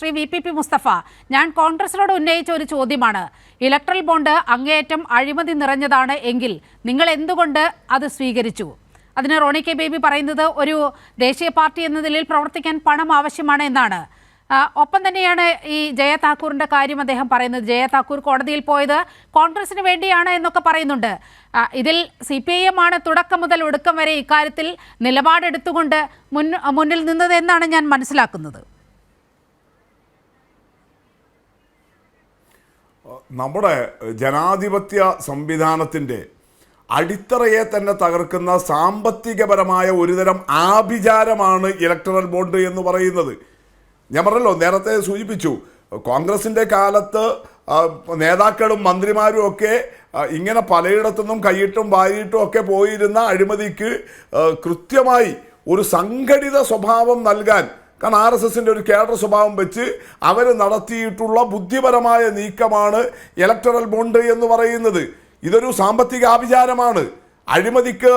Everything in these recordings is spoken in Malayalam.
Shri V P P Mustafa ഞാൻ കോൺഗ്രസിനോട് ഉന്നയിച്ച ഒരു ചോദ്യമാണ്. ഇലക്ട്രൽ ബോണ്ട് അങ്ങേയറ്റം അഴിമതി നിറഞ്ഞതാണ് എങ്കിൽ നിങ്ങൾ എന്തുകൊണ്ട് അത് സ്വീകരിച്ചു? അതിന് റോണി കെ ബേബി പറയുന്നത് ഒരു ദേശീയ പാർട്ടി എന്ന നിലയിൽ പ്രവർത്തിക്കാൻ പണം ആവശ്യമാണ് എന്നാണ്. ഒപ്പം തന്നെയാണ് ഈ ജയ താക്കൂറിന്റെ കാര്യം അദ്ദേഹം പറയുന്നത്. ജയ താക്കൂർ കോടതിയിൽ പോയത് കോൺഗ്രസിന് വേണ്ടിയാണ് എന്നൊക്കെ പറയുന്നുണ്ട്. ഇതിൽ സി പി ഐ എം ആണ് തുടക്കം മുതൽ ഒടുക്കം വരെ ഇക്കാര്യത്തിൽ നിലപാടെടുത്തുകൊണ്ട് മുൻ മുന്നിൽ നിന്നത് എന്നാണ് ഞാൻ മനസ്സിലാക്കുന്നത്. നമ്മുടെ ജനാധിപത്യ സംവിധാനത്തിന്റെ അടിത്തറയെ തന്നെ തകർക്കുന്ന സാമ്പത്തികപരമായ ഒരുതരം ആഭിചാരമാണ് ഇലക്ടറൽ ബോണ്ട് എന്ന് പറയുന്നത്. ഞാൻ പറഞ്ഞല്ലോ നേരത്തെ സൂചിപ്പിച്ചു കോൺഗ്രസിന്റെ കാലത്ത് നേതാക്കളും മന്ത്രിമാരും ഒക്കെ ഇങ്ങനെ പലയിടത്തുനിന്നും കൈയിട്ടും വാരിയിട്ടും ഒക്കെ പോയിരുന്ന അഴിമതിക്ക് കൃത്യമായി ഒരു സംഘടിത സ്വഭാവം നൽകാൻ കാരണം ആർ എസ് എസിന്റെ ഒരു കേഡർ സ്വഭാവം വെച്ച് അവർ നടത്തിയിട്ടുള്ള ബുദ്ധിപരമായ നീക്കമാണ് ഇലക്ടറൽ ബോണ്ട് എന്ന് പറയുന്നത്. ഇതൊരു സാമ്പത്തിക ആഭിചാരമാണ്. അഴിമതിക്ക്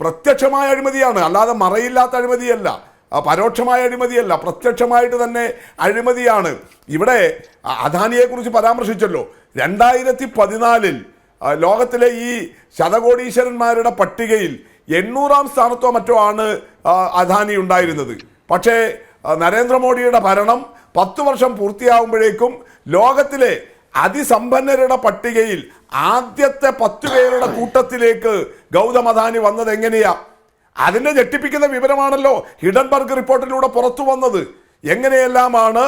പ്രത്യക്ഷമായ അഴിമതിയാണ്. അല്ലാതെ മറയില്ലാത്ത അഴിമതിയല്ല. പരോക്ഷമായ അഴിമതിയല്ല. പ്രത്യക്ഷമായിട്ട് തന്നെ അഴിമതിയാണ്. ഇവിടെ അദാനിയെക്കുറിച്ച് പരാമർശിച്ചല്ലോ. രണ്ടായിരത്തി പതിനാലിൽ ലോകത്തിലെ ഈ ശതകോടീശ്വരന്മാരുടെ പട്ടികയിൽ എണ്ണൂറാം സ്ഥാനത്തോ മറ്റോ ആണ് അദാനി ഉണ്ടായിരുന്നത്. പക്ഷേ നരേന്ദ്രമോദിയുടെ ഭരണം പത്ത് വർഷം പൂർത്തിയാകുമ്പോഴേക്കും ലോകത്തിലെ അതിസമ്പന്നരുടെ പട്ടികയിൽ ആദ്യത്തെ പത്ത് പേരുടെ കൂട്ടത്തിലേക്ക് ഗൗതം അദാനി വന്നത് എങ്ങനെയാ? അതിനെ ഞെട്ടിപ്പിക്കുന്ന വിവരമാണല്ലോ ഹിഡൻബർഗ് റിപ്പോർട്ടിലൂടെ പുറത്തു വന്നത്. എങ്ങനെയെല്ലാമാണ്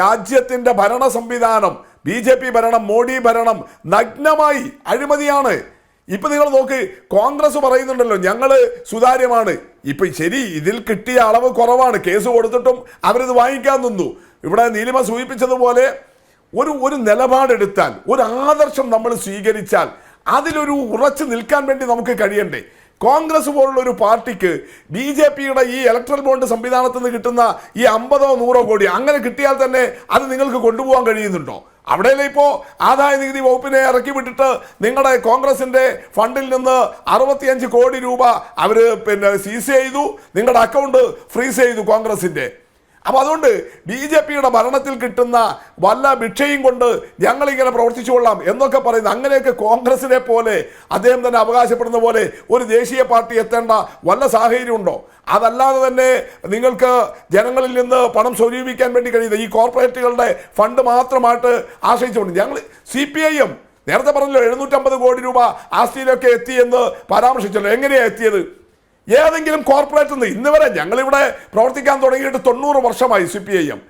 രാജ്യത്തിന്റെ ഭരണ സംവിധാനം ബി ജെ പി ഭരണം മോഡി ഭരണം നഗ്നമായി അഴിമതിയാണ് ഇപ്പൊ നിങ്ങൾ നോക്ക് കോൺഗ്രസ് പറയുന്നുണ്ടല്ലോ ഞങ്ങൾ സുതാര്യമാണ്. ഇപ്പൊ ശരി ഇതിൽ കിട്ടിയ അളവ് കുറവാണ്. കേസ് കൊടുത്തിട്ടും അവരിത് വാങ്ങിക്കാൻ നിന്നു. ഇവിടെ നീലിമ സൂചിപ്പിച്ചതുപോലെ ഒരു ഒരു നിലപാടെടുത്താൽ ഒരു ആദർശം നമ്മൾ സ്വീകരിച്ചാൽ അതിലൊരു ഉറച്ചു നിൽക്കാൻ വേണ്ടി നമുക്ക് കഴിയണ്ടേ? കോൺഗ്രസ് പോലുള്ള ഒരു പാർട്ടിക്ക് ബി ജെ പിയുടെ ഈ ഇലക്ട്രൽ ബോണ്ട് സംവിധാനത്തിൽ നിന്ന് കിട്ടുന്ന ഈ അമ്പതോ നൂറോ കോടി അങ്ങനെ കിട്ടിയാൽ തന്നെ അത് നിങ്ങൾക്ക് കൊണ്ടുപോകാൻ കഴിയുന്നുണ്ടോ? അവിടെയല്ലേ ഇപ്പോൾ ആദായ നികുതി വകുപ്പിനെ ഇറക്കി വിട്ടിട്ട് നിങ്ങളുടെ കോൺഗ്രസിന്റെ ഫണ്ടിൽ നിന്ന് അറുപത്തിയഞ്ച് കോടി രൂപ അവർ പിന്നെ സീസ് ചെയ്തു. നിങ്ങളുടെ അക്കൗണ്ട് ഫ്രീസ് ചെയ്തു കോൺഗ്രസിന്റെ. അപ്പൊ അതുകൊണ്ട് ബി ജെ പിയുടെ ഭരണത്തിൽ കിട്ടുന്ന വല്ല ഭിക്ഷയും കൊണ്ട് ഞങ്ങളിങ്ങനെ പ്രവർത്തിച്ചു കൊള്ളാം എന്നൊക്കെ പറയുന്നത് അങ്ങനെയൊക്കെ കോൺഗ്രസിനെ പോലെ അദ്ദേഹം തന്നെ അവകാശപ്പെടുന്ന പോലെ ഒരു ദേശീയ പാർട്ടി എത്തേണ്ട വല്ല സാഹചര്യം ഉണ്ടോ? അതല്ലാതെ തന്നെ നിങ്ങൾക്ക് ജനങ്ങളിൽ നിന്ന് പണം സ്വരൂപിക്കാൻ വേണ്ടി കഴിയുന്ന ഈ കോർപ്പറേറ്റുകളുടെ ഫണ്ട് മാത്രമായിട്ട് ആശ്രയിച്ചുകൊണ്ട് ഞങ്ങൾ സി പി ഐ എം നേരത്തെ പറഞ്ഞല്ലോ എഴുന്നൂറ്റമ്പത് കോടി രൂപ ആസ്തിയിലൊക്കെ എത്തിയെന്ന് പരാമർശിച്ചല്ലോ. എങ്ങനെയാണ് എത്തിയത്? ഏതെങ്കിലും കോർപ്പറേറ്റ് നിന്ന് ഇന്ന് വരെ ഞങ്ങളിവിടെ പ്രവർത്തിക്കാൻ തുടങ്ങിയിട്ട് തൊണ്ണൂറ് വർഷമായി സി പി ഐ എം.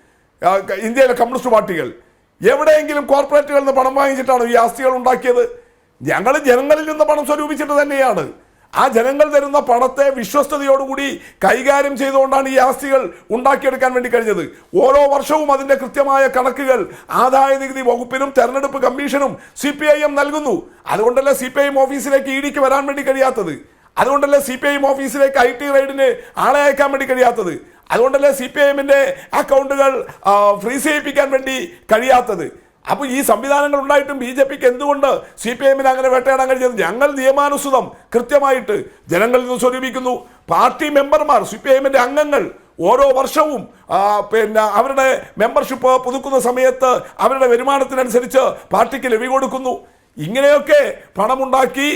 ഇന്ത്യയിലെ കമ്മ്യൂണിസ്റ്റ് പാർട്ടികൾ. എവിടെയെങ്കിലും കോർപ്പറേറ്റുകളിൽ നിന്ന് പണം വാങ്ങിച്ചിട്ടാണ് ഈ ആസ്തികൾ ഉണ്ടാക്കിയത്? ഞങ്ങൾ ജനങ്ങളിൽ നിന്ന് പണം സ്വരൂപിച്ചിട്ട് തന്നെയാണ്. ആ ജനങ്ങൾ തരുന്ന പണത്തെ വിശ്വസ്തയോടുകൂടി കൈകാര്യം ചെയ്തുകൊണ്ടാണ് ഈ ആസ്തികൾ ഉണ്ടാക്കിയെടുക്കാൻ വേണ്ടി കഴിഞ്ഞത്. ഓരോ വർഷവും അതിന്റെ കൃത്യമായ കണക്കുകൾ ആദായ നികുതി വകുപ്പിനും തെരഞ്ഞെടുപ്പ് കമ്മീഷനും സി പി ഐ എം നൽകുന്നു. അതുകൊണ്ടല്ലേ സി പി ഐ എം ഓഫീസിലേക്ക് ഇ വരാൻ വേണ്ടി കഴിയാത്തത്? അതുകൊണ്ടല്ലേ സി പി ഐ എം ഓഫീസിലേക്ക് ഐ ടി റൈഡിന് ആളെ അയക്കാൻ വേണ്ടി കഴിയാത്തത്? അതുകൊണ്ടല്ലേ സി പി ഐ എമ്മിന്റെ അക്കൗണ്ടുകൾ ഫ്രീസ് ചെയ്യിപ്പിക്കാൻ വേണ്ടി കഴിയാത്തത്? അപ്പോൾ ഈ സംവിധാനങ്ങൾ ഉണ്ടായിട്ടും ബി ജെ പിക്ക് എന്തുകൊണ്ട് സി പി എമ്മിന് അങ്ങനെ വേട്ടയാടാൻ കഴിഞ്ഞത് ഞങ്ങൾ നിയമാനുസൃതം കൃത്യമായിട്ട് ജനങ്ങളിൽ നിന്ന് സ്വരൂപിക്കുന്നു. പാർട്ടി മെമ്പർമാർ സി പി എമ്മിന്റെ അംഗങ്ങൾ ഓരോ വർഷവും പിന്നെ അവരുടെ മെമ്പർഷിപ്പ് പുതുക്കുന്ന സമയത്ത് അവരുടെ വരുമാനത്തിനനുസരിച്ച് പാർട്ടിക്ക് ലവി കൊടുക്കുന്നു. ഇങ്ങനെയൊക്കെ പണമുണ്ടാക്കി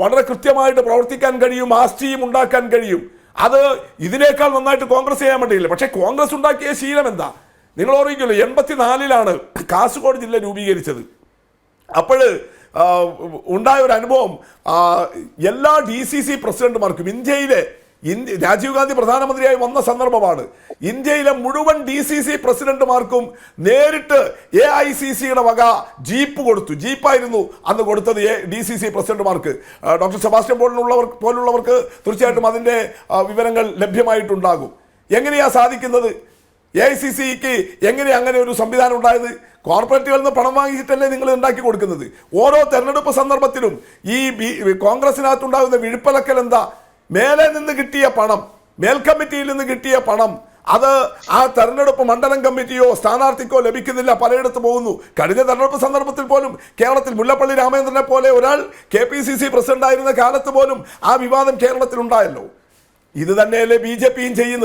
വളരെ കൃത്യമായിട്ട് പ്രവർത്തിക്കാൻ കഴിയും ആസ്തിയും ഉണ്ടാക്കാൻ കഴിയും. അത് ഇതിനേക്കാൾ നന്നായിട്ട് കോൺഗ്രസ് ചെയ്യാൻ പറ്റില്ല പക്ഷേ കോൺഗ്രസ് ഉണ്ടാക്കിയ ശീലം എന്താ? നിങ്ങൾ ഓർമ്മിക്കുമല്ലോ എൺപത്തിനാലിലാണ് കാസർഗോഡ് ജില്ല രൂപീകരിച്ചത്. അപ്പോൾ ഉണ്ടായ ഒരു അനുഭവം എല്ലാ ഡി സി സി പ്രസിഡന്റുമാർക്കും ഇന്ത്യയിലെ ഇന്ത്യ രാജീവ് ഗാന്ധി പ്രധാനമന്ത്രിയായി വന്ന സന്ദർഭമാണ്. ഇന്ത്യയിലെ മുഴുവൻ ഡി സി സി പ്രസിഡന്റുമാർക്കും നേരിട്ട് എ ഐ സി സിയുടെ വക ജീപ്പ് കൊടുത്തു. ജീപ്പായിരുന്നു അന്ന് കൊടുത്തത് എ ഡി സി സി പ്രസിഡന്റുമാർക്ക്. ഡോക്ടർ സെബാസ്റ്റ്യൻ പോലുള്ളവർ പോലുള്ളവർക്ക് തീർച്ചയായിട്ടും അതിന്റെ വിവരങ്ങൾ ലഭ്യമായിട്ടുണ്ടാകും. എങ്ങനെയാ സാധിക്കുന്നത്? എ ഐ സി സിക്ക് എങ്ങനെ അങ്ങനെ ഒരു സംവിധാനം ഉണ്ടായത്? കോർപ്പറേറ്റുകളിൽ നിന്ന് പണം വാങ്ങിച്ചിട്ടല്ലേ നിങ്ങൾ ഉണ്ടാക്കി കൊടുക്കുന്നത്? ഓരോ തെരഞ്ഞെടുപ്പ് സന്ദർഭത്തിലും ഈ കോൺഗ്രസിനകത്തുണ്ടാകുന്ന വിഴുപ്പലക്കൽ എന്താ? മേലെ നിന്ന് കിട്ടിയ പണം മേൽ കമ്മിറ്റിയിൽ നിന്ന് കിട്ടിയ പണം അത് ആ തെരഞ്ഞെടുപ്പ് മണ്ഡലം കമ്മിറ്റിയോ സ്ഥാനാർത്ഥിക്കോ ലഭിക്കുന്നില്ല പലയിടത്ത് പോകുന്നു. കഴിഞ്ഞ തെരഞ്ഞെടുപ്പ് സന്ദർഭത്തിൽ പോലും കേരളത്തിൽ മുല്ലപ്പള്ളി രാമചന്ദ്രനെ പോലെ ഒരാൾ K P C C president ആയിരുന്ന കാലത്ത് പോലും ആ വിവാദം കേരളത്തിൽ ഉണ്ടായല്ലോ. ഇത് തന്നെയല്ലേ ബി ജെ പിയും ചെയ്യുന്നത്.